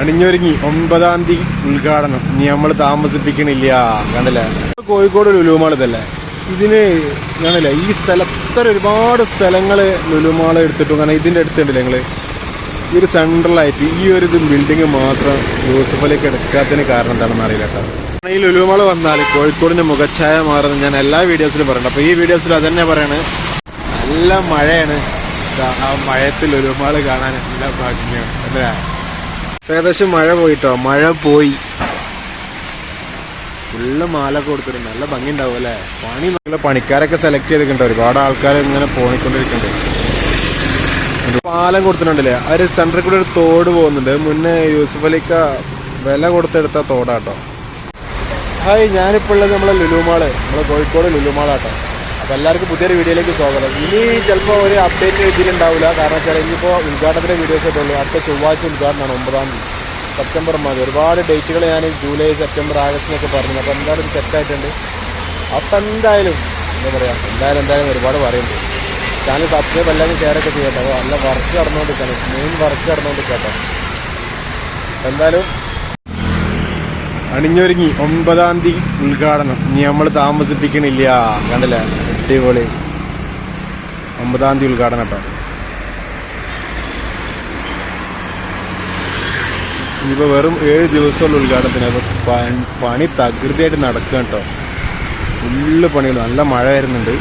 അണിഞ്ഞൊരുങ്ങി ഒമ്പതാം തീയതി ഉദ്ഘാടനം. ഇനി നമ്മൾ താമസിപ്പിക്കണില്ല. കണ്ടില്ലേ? കോഴിക്കോട് ലുലുമാൾ ഇതല്ലേ? ഇതിന് കാണല്ലേ ഈ സ്ഥലത്തര ഒരുപാട് സ്ഥലങ്ങൾ ലുലുമാൾ എടുത്തിട്ടു കാരണം ഇതിന്റെ അടുത്തുണ്ടല്ലേ നിങ്ങൾ ഈ ഒരു സെൻട്രലായിട്ട് ഈ ഒരു ഇത് ബിൽഡിങ് മാത്രം യൂസഫലേക്ക് എടുക്കാത്തതിന് കാരണം എന്താണെന്ന് അറിയില്ല കേട്ടോ. ഈ ലുലുമാൾ വന്നാൽ കോഴിക്കോടിന്റെ മുഖച്ഛായ മാറുന്നത് ഞാൻ എല്ലാ വീഡിയോസിലും പറയുന്നുണ്ട് അപ്പോൾ ഈ വീഡിയോസിൽ തന്നെ പറയാണ്. നല്ല മഴയാണ്. ആ മഴയത്തിൽ ലുലുമാൾ കാണാൻ എല്ലാ ഭാഗ്യമാണ് അല്ലേ? ഏകദേശം മഴ പോയിട്ടോ? മഴ പോയി. ഫുള്ള് മാല കൊടുത്തിട്ടുണ്ട്. നല്ല ഭംഗി ഉണ്ടാവും അല്ലേ? പണി നല്ല പണിക്കാരൊക്കെ സെലക്ട് ചെയ്തിട്ടുണ്ട്. ഒരുപാട് ആൾക്കാർ ഇങ്ങനെ പോണിക്കൊണ്ടിരിക്കുന്നുണ്ട്. പാലം കൊടുത്തിട്ടുണ്ടല്ലേ? ഒരു സെന്ററിൽ കൂടെ ഒരു തോട് പോകുന്നുണ്ട്. മുന്നേ യൂസുഫ് അലിക്ക വില കൊടുത്തെടുത്ത തോടാട്ടോ. ഹായ് ഞാനിപ്പോൾ ഉള്ളത് നമ്മളെ ലുലുമാൾ നമ്മളെ കോഴിക്കോട് ലുലുമാളാട്ടോ അപ്പോൾ എല്ലാവർക്കും പുതിയൊരു വീഡിയോയിലേക്ക് സ്വാഗതം. ഇനി ചിലപ്പോൾ ഒരു അപ്ഡേറ്റ് ഇതിലുണ്ടാവില്ല കാരണം വെച്ചാൽ ഇനിയിപ്പോൾ ഉദ്ഘാടനത്തിന്റെ വീഡിയോസ് ആയിട്ടുള്ളൂ അടുത്ത ചൊവ്വാഴ്ച ഉദ്ഘാടനമാണ് ഒമ്പതാം തീയതി. സെപ്റ്റംബർ മാസം ഒരുപാട് ഡേറ്റുകൾ ഞാൻ ജൂലൈ സെപ്റ്റംബർ ആഗസ്റ്റ് എന്നൊക്കെ പറഞ്ഞു. അപ്പോൾ എന്തായാലും സെറ്റായിട്ടുണ്ട് അപ്പം എന്തായാലും എന്താ പറയുക എന്തായാലും എന്തായാലും ഒരുപാട് പറയുന്നുണ്ട്. ചാനൽ സബ്സ്ക്രൈബ് എല്ലാവരും ഷെയർ ഒക്കെ ചെയ്യട്ടെ അപ്പോൾ നല്ല വർക്ക് നടന്നുകൊണ്ടിരിക്കണം മെയിൻ വർക്ക് നടന്നുകൊണ്ടിരിക്കട്ടോ എന്തായാലും അണിഞ്ഞൊരുങ്ങി ഒമ്പതാം തീയതി ഉദ്ഘാടനം. ഇനി നമ്മൾ താമസിപ്പിക്കണില്ല. കണ്ടില്ലേ? അടിപൊളി. ഒമ്പതാം തീയതി ഉദ്ഘാടനം കേട്ടോ. ഇപ്പോൾ വെറും ഏഴ് ദിവസമുള്ള ഉദ്ഘാടനത്തിന് അപ്പോൾ പണി തകൃതിയായിട്ട് നടക്കുക കേട്ടോ. ഫുള്ള് പണികൾ നല്ല മഴ വരുന്നുണ്ട്.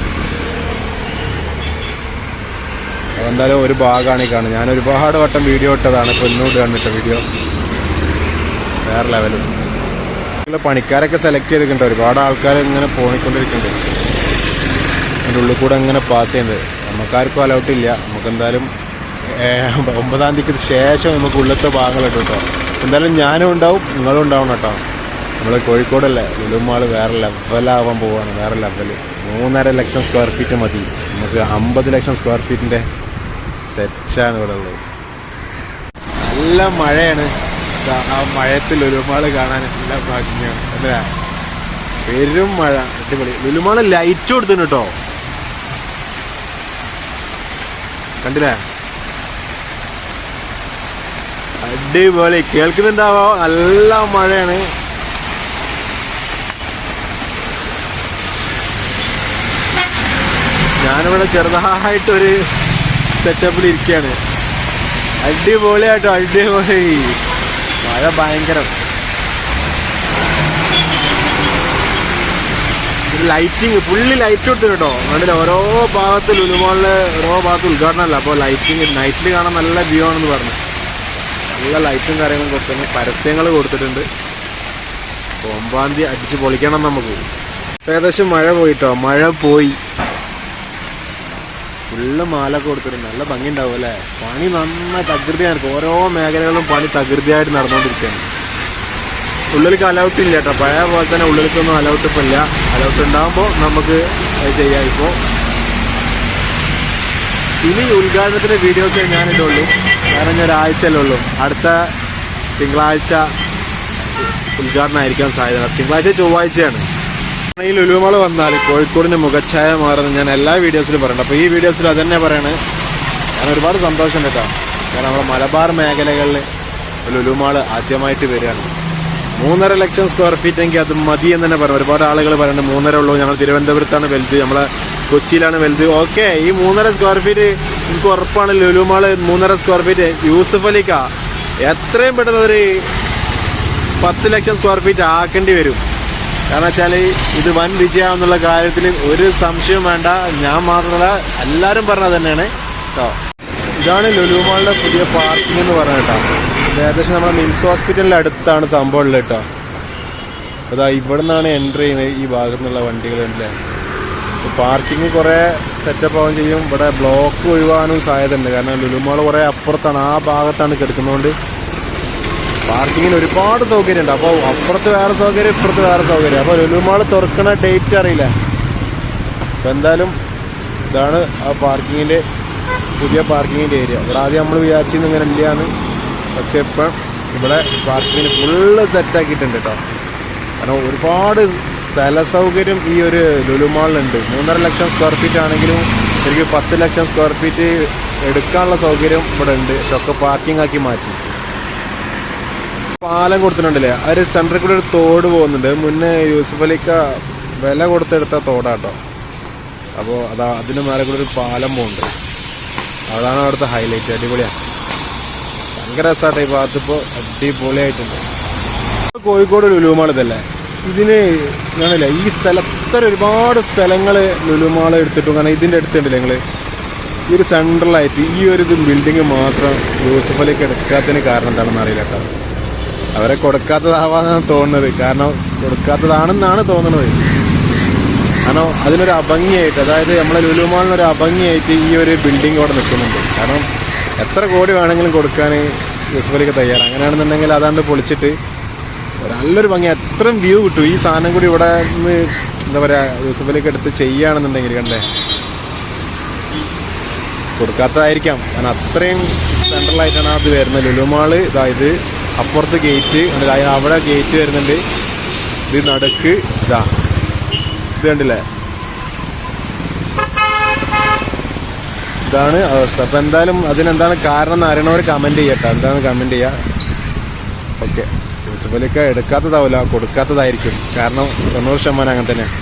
അതെന്തായാലും ഒരു ഭാഗമാണ് ഈ കാണുന്നത്. ഞാൻ ഒരുപാട് വട്ടം വീഡിയോ ഇട്ടതാണ്. ഇപ്പോൾ ഇന്നോട് കണ്ടിട്ട വീഡിയോ. വേറെ ലെവലും പണിക്കാരൊക്കെ സെലക്ട് ചെയ്തിട്ടുണ്ട്. ഒരുപാട് ആൾക്കാർ ഇങ്ങനെ പോണിക്കൊണ്ടിരിക്കുന്നുണ്ട് അതിന്റെ ഉള്ളിൽ കൂടെ അങ്ങനെ പാസ് ചെയ്യുന്നത്. നമുക്കാർക്കും അലൗട്ട് ഇല്ല നമുക്ക് എന്തായാലും ഏഹ്, ഒമ്പതാം തീയതിക്ക് ശേഷം നമുക്ക് ഉള്ളത്തെ ഭാഗങ്ങൾ ഇട്ടു കേട്ടോ എന്തായാലും ഞാനും ഉണ്ടാവും നിങ്ങളും ഉണ്ടാവണം കേട്ടോ നമ്മൾ കോഴിക്കോടല്ലേ? ലുലുമാൾ വേറെ ലെവലാവാൻ പോവാണ് വേറെ ലെവൽ മൂന്നര ലക്ഷം സ്ക്വയർ ഫീറ്റ് മതി. നമുക്ക് അമ്പത് ലക്ഷം സ്ക്വയർ ഫീറ്റിന്റെ സെറ്റാണ് ഇവിടെ ഉള്ളത്. നല്ല മഴയാണ്. ആ മഴയത്ത് ലുലുമാൾ കാണാൻ നല്ല ഭാഗ്യമാണ് അല്ലേ? പെരും മഴ. അടിപൊളി. ലുലുമാൾ ലൈറ്റ് കൊടുത്തിട്ടുണ്ട് കേട്ടോ കണ്ടില്ലേ? അടിപൊളി. കേൾക്കുന്നുണ്ടാവോ? നല്ല മഴയാണ്. ഞാനിവിടെ ചെറുതായിട്ടൊരു സെറ്റപ്പിൽ ഇരിക്കുകയാണ്. അടിപൊളിയായിട്ടോ അടിപൊളി. മഴ ഭയങ്കരം. ലൈറ്റിങ് ഫുള്ളി ലൈറ്റ് ഇട്ട് കേട്ടോ. വേണ്ടില്ല ഓരോ ഭാഗത്ത് ഉലുമാളിലെ ഓരോ ഭാഗത്ത് ഉദ്ഘാടനമല്ല. അപ്പോൾ ലൈറ്റിങ് നൈറ്റിൽ കാണാൻ നല്ല വ്യൂ ആണെന്ന് പറഞ്ഞു. നല്ല ലൈറ്റും കാര്യങ്ങളും കൊടുത്തു പരസ്യങ്ങൾ കൊടുത്തിട്ടുണ്ട്. തീയതി അടിച്ച് പൊളിക്കണം നമുക്ക്. ഏകദേശം മഴ പോയിട്ടോ? മഴ പോയി. ഫുള്ള് മാല കൊടുത്തിട്ടുണ്ട്. നല്ല ഭംഗി ഉണ്ടാവും അല്ലേ? പണി നന്നായി തകൃതിയാണ് ഓരോ മേഖലകളും പണി തകൃതിയായിട്ട് നടന്നുകൊണ്ടിരിക്കുകയാണ്. ഉള്ളിലേക്ക് അലൗട്ട് ഇല്ല കേട്ടോ. പഴയ പോലെ തന്നെ ഉള്ളിലേക്കൊന്നും അലൗട്ട് ഇപ്പം ഇല്ല. അലൗട്ട് ഉണ്ടാകുമ്പോൾ നമുക്ക് ചെയ്യാം ഇപ്പോൾ ഇനി ഉദ്ഘാടനത്തിന്റെ വീഡിയോസ് ഞാനിടുള്ളൂ കാരണം ഞാൻ ഒരാഴ്ചയല്ലേ ഉള്ളൂ. അടുത്ത തിങ്കളാഴ്ച ഉദ്ഘാടനമായിരിക്കാൻ സാധ്യത. തിങ്കളാഴ്ച ചൊവ്വാഴ്ചയാണ്. ഈ ലുലുമള വന്നാൽ കോഴിക്കോടിന്റെ മുഖച്ഛായ മാറുന്നത് ഞാൻ എല്ലാ വീഡിയോസിലും പറയുന്നുണ്ട്. അപ്പോൾ ഈ വീഡിയോസിൽ അത് തന്നെ പറയണേ. ഞാൻ ഒരുപാട് സന്തോഷം കേട്ടോ. കാരണം നമ്മുടെ മലബാർ മേഖലകളിൽ ലുലുമാൾ ആദ്യമായിട്ട് വരികയാണ്. മൂന്നര ലക്ഷം സ്ക്വയർ ഫീറ്റ് എങ്കിൽ അത് മതി എന്ന് തന്നെ പറഞ്ഞു ഒരുപാട് ആളുകൾ പറയുന്നുണ്ട് മൂന്നര ഉള്ളൂ. ഞങ്ങൾ തിരുവനന്തപുരത്താണ് വലുത്. നമ്മളെ കൊച്ചിയിലാണ് വലുത്. ഓക്കെ ഈ മൂന്നര സ്ക്വയർ ഫീറ്റ് എനിക്ക് ഉറപ്പാണ് ലുലുമാൾ മൂന്നര സ്ക്വയർ ഫീറ്റ് യൂസഫ് അലിക്ക എത്രയും പെട്ടെന്ന് ഒരു പത്ത് ലക്ഷം സ്ക്വയർ ഫീറ്റ് ആക്കേണ്ടി വരും. കാരണം വെച്ചാൽ ഇത് വൻ വിജയമാണെന്നുള്ള കാര്യത്തിൽ ഒരു സംശയവും വേണ്ട. ഞാൻ മാത്രമല്ല എല്ലാവരും പറഞ്ഞത് തന്നെയാണ്. കേട്ടോ ഇതാണ് ലുലുമാളിന്റെ പുതിയ പാർക്കിംഗ് എന്ന് പറഞ്ഞ കേട്ടോ. ഏകദേശം നമ്മുടെ മിംസ് ഹോസ്പിറ്റലിന്റെ അടുത്താണ് സംഭവം ഉള്ളത് കേട്ടോ. അതാ ഇവിടെ നിന്നാണ് എൻട്രി ചെയ്യുന്നത് ഈ ഭാഗത്തു നിന്നുള്ള വണ്ടികളുണ്ടല്ലേ പാർക്കിംഗ് കുറേ സെറ്റപ്പ് ആവുകയും ചെയ്യും. ഇവിടെ ബ്ലോക്ക് ഒഴിവാനും സാധ്യത ഉണ്ട് കാരണം ലുലുമാൾ കുറേ അപ്പുറത്താണ്. ആ ഭാഗത്താണ് കിടക്കുന്നതുകൊണ്ട് പാർക്കിങ്ങിന് ഒരുപാട് സൗകര്യമുണ്ട് അപ്പോൾ അപ്പുറത്ത് വേറെ സൗകര്യം ഇപ്പുറത്ത് വേറെ സൗകര്യം. അപ്പോൾ ലുലുമാൾ തുറക്കണ ഡേറ്റ് അറിയില്ല. അപ്പോൾ എന്തായാലും ഇതാണ് ആ പാർക്കിങ്ങിന്റെ പുതിയ പാർക്കിങ്ങിന്റെ ഏരിയ ഇവിടെ ആദ്യം നമ്മൾ വിചാരിച്ചിരുന്നു ഇങ്ങനെ ഇല്ലയാണ് പക്ഷേ ഇപ്പം ഇവിടെ പാർക്കിങ്ങിന് ഫുള്ള് സെറ്റാക്കിയിട്ടുണ്ട് കേട്ടോ കാരണം ഒരുപാട് സ്ഥല സൗകര്യം ഈ ഒരു ലുലുമാളിലുണ്ട് മൂന്നര ലക്ഷം സ്ക്വയർ ഫീറ്റ് ആണെങ്കിലും എനിക്ക് പത്ത് ലക്ഷം സ്ക്വയർ ഫീറ്റ് എടുക്കാനുള്ള സൗകര്യം ഇവിടെ ഉണ്ട്. ഇതൊക്കെ പാർക്കിംഗ് ആക്കി മാറ്റി. പാലം കൊടുത്തിട്ടുണ്ടല്ലേ? ഒരു സെന്ററിൽ കൂടെ ഒരു തോട് പോകുന്നുണ്ട്. മുന്നേ യൂസഫ് അലിക്ക വില കൊടുത്തെടുത്ത തോടാട്ടോ അപ്പോൾ അതാ അതിന് മേലെ കൂടെ ഒരു പാലം പോകുന്നുണ്ട്. അതാണ് അവിടുത്തെ ഹൈലൈറ്റ് അടിപൊളിയാണ്. ഭയങ്കര രസമാട്ടെ ഈ ഭാഗത്ത് ഇപ്പോൾ അടിപൊളിയായിട്ടുണ്ട് കോഴിക്കോട് ലുലുമാൾ ഇതല്ലേ? ഇതിന് ഞാനല്ല ഈ സ്ഥലം ഒരുപാട് സ്ഥലങ്ങൾ ലുലുമാൾ എടുത്തിട്ടും കാരണം ഇതിന്റെ അടുത്തുണ്ടല്ലേ നിങ്ങൾ ഈ ഒരു സെൻട്രലായിട്ട് ഈ ഒരു ഇത് ബിൽഡിങ് മാത്രം യൂസഫ് അലിക്ക് എടുക്കാത്തതിന് കാരണം എന്താണെന്ന് അറിയില്ല കേട്ടോ. അവരെ കൊടുക്കാത്തതാവാന്നാണ് തോന്നുന്നത്. കാരണം കൊടുക്കാത്തതാണെന്നാണ് തോന്നുന്നത്. കാരണം അതിനൊരു അഭംഗിയായിട്ട് അതായത് നമ്മളെ ലുലുമാളിനൊരു അഭംഗിയായിട്ട് ഈ ഒരു ബിൽഡിംഗ് അവിടെ നിൽക്കുന്നുണ്ട്. കാരണം എത്ര കോടി വേണമെങ്കിലും കൊടുക്കാൻ യൂസഫ് അലിക്ക് തയ്യാറാണ്. അങ്ങനെയാണെന്നുണ്ടെങ്കിൽ അതാണ്ട് പൊളിച്ചിട്ട് നല്ലൊരു ഭംഗി അത്രയും വ്യൂ കിട്ടും. ഈ സാധനം കൂടി ഇവിടെ നിന്ന് എന്താ പറയുക യൂസഫ് അലിക്ക് എടുത്ത് ചെയ്യുകയാണെന്നുണ്ടെങ്കിൽ കണ്ടേ. കൊടുക്കാത്തതായിരിക്കാം. കാരണം അത്രയും സെൻട്രലായിട്ടാണ് അത് വരുന്നത്. ലുലുമാൾ ഇതായത് അപ്പുറത്ത് ഗേറ്റ് അവിടെ ഗേറ്റ് വരുന്നുണ്ട്. ഇത് നടക്ക് ഇതാ. ഇത് കണ്ടില്ലേ ഇതാണ് അവസ്ഥ. അപ്പം എന്തായാലും അതിനെന്താണ് കാരണം എന്ന് അറിയണവർ കമന്റ് ചെയ്യട്ടെ. എന്താണ് കമന്റ് ചെയ്യുക ഓക്കെ പ്രിൻസിപ്പലൊക്കെ എടുക്കാത്തതാവില്ല കൊടുക്കാത്തതായിരിക്കും. കാരണം തൊണ്ണൂറ് ശതമാനം അങ്ങനെ തന്നെയാണ്